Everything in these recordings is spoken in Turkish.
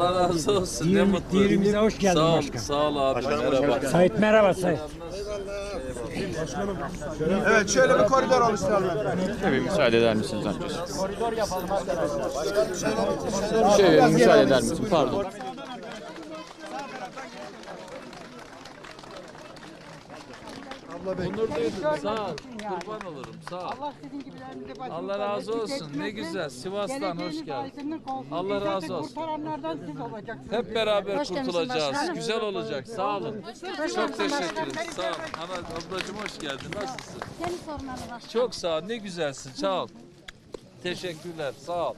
razı olsun. Ne Diğer- mutlu. diğerimize hoş geldin sağ ol, başkan. Sağ ol abi. Merhaba. Sait merhaba Sait. Evet şöyle bir koridor oluşturalım. Tabii müsaade eder misiniz amca? Şey müsaade eder misin? Pardon. Onur duydum. Sağ ol. Kurban olurum. Sağ ol. Allah sizin gibilerini de başınıza Allah razı olsun. Ne güzel. Sivas'tan hoş geldin. Allah razı olsun. Kurtaranlardan siz olacaksınız. Hep beraber Hoş kurtulacağız. başkanım. Güzel olacak. Sağ olun. Çok teşekkür ederim. Sağ ol. Ana ablacığım hoş geldin. Nasılsın? Seni sormalı başkanım. Çok sağ ol. Ne güzelsin. Sağ ol. Teşekkürler. Sağ ol.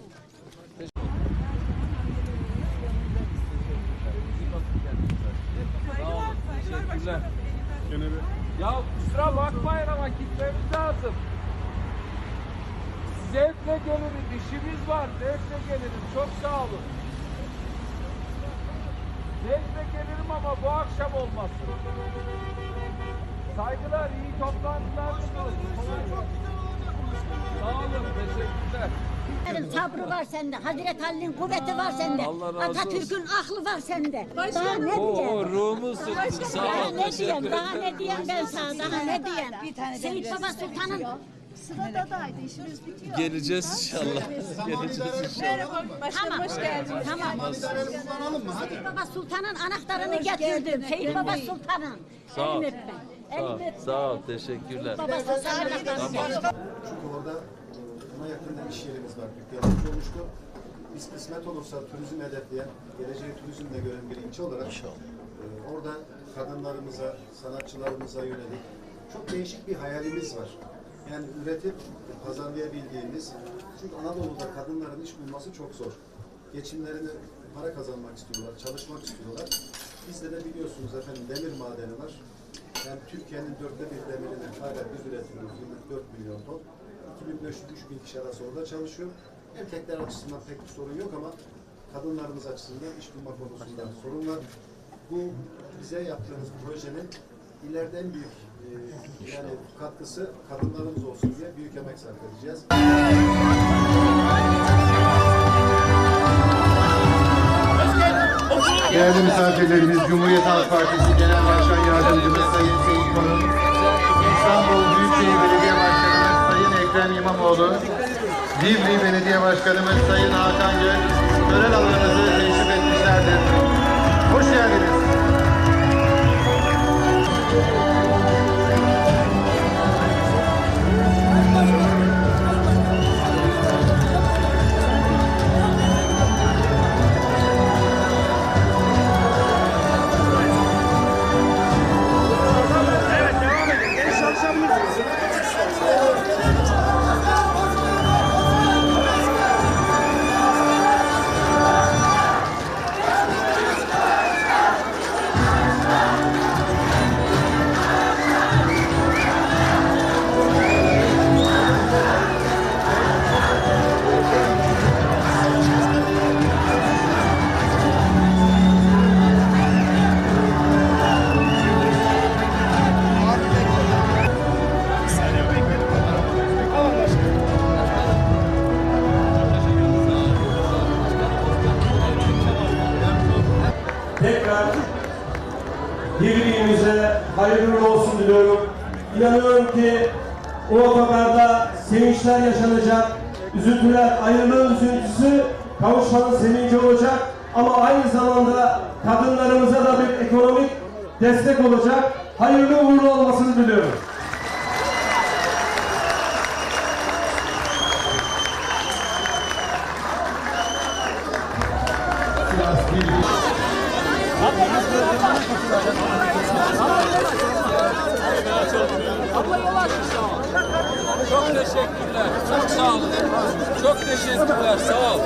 Sağ olun. Teşekkürler. Ya kusura bakmayın ama gitmemiz lazım. Zevkle geliriz. işimiz var. Zevkle gelirim. Çok sağ olun. Zevkle gelirim ama bu akşam olmasın. Saygılar, iyi toplantılar. Kolay gelsin. Sağ olun, teşekkürler. Senin sabrı var sende. Hazreti Ali'nin kuvveti var sende. Allah razı. Atatürk'ün aklı var sende. Daha ne Oo, diyeyim? ruhumu. Sağ Daha ol, ne teşekkür diyeyim? Daha ederim. ne diyeyim ben sana? Daha ne diyeyim? Seyit Baba Sultan'ın Sıradadaydı işimiz bitiyor. Geleceğiz inşallah. Geleceğiz inşallah. Başkanım hoş geldiniz. Tamam. Seyit Baba Sultan'ın anahtarını getirdim. Seyit Baba Sultan'ın. Sağ ol. Sağ ol, sağ ol, teşekkürler. Baba Sultan'ın anahtarını getirdim. Çünkü orada ona yakın da iş yerimiz var, dükkanımız olmuştu. Biz kısmet olursa turizm hedefleyen, geleceği turizmle gören bir ilçe olarak e, orada kadınlarımıza, sanatçılarımıza yönelik çok değişik bir hayalimiz var. Yani üretip pazarlayabildiğimiz, çünkü Anadolu'da kadınların iş bulması çok zor. Geçimlerini para kazanmak istiyorlar, çalışmak istiyorlar. Bizde de biliyorsunuz efendim demir madeni var. Yani Türkiye'nin dörtte bir demirini hala biz üretiyoruz. Yıllık 4 milyon ton. 2500-3000 kişi arası orada çalışıyor. Erkekler açısından pek bir sorun yok ama kadınlarımız açısından iş bulma konusunda sorun var. Bu bize yaptığımız projenin ileride en büyük e, yani katkısı kadınlarımız olsun diye büyük emek sarf edeceğiz. Değerli misafirlerimiz, Cumhuriyet Halk Partisi Genel Başkan Yardımcımız Sayın Seyit Korun, İstanbul Büyükşehir Belediye Başkanımız Sayın Ekrem İmamoğlu, Divri Belediye Başkanımız Sayın Hakan Göl, tören alanımızı birbirimize hayırlı olsun diliyorum. İnanıyorum ki o otogarda sevinçler yaşanacak, üzüntüler, ayrılığın üzüntüsü kavuşmanın sevinci olacak. Ama aynı zamanda kadınlarımıza da bir ekonomik destek olacak. Hayırlı uğurlu olmasını diliyorum. Çok teşekkürler. Çok sağ olun. Çok teşekkürler. Sağ ol.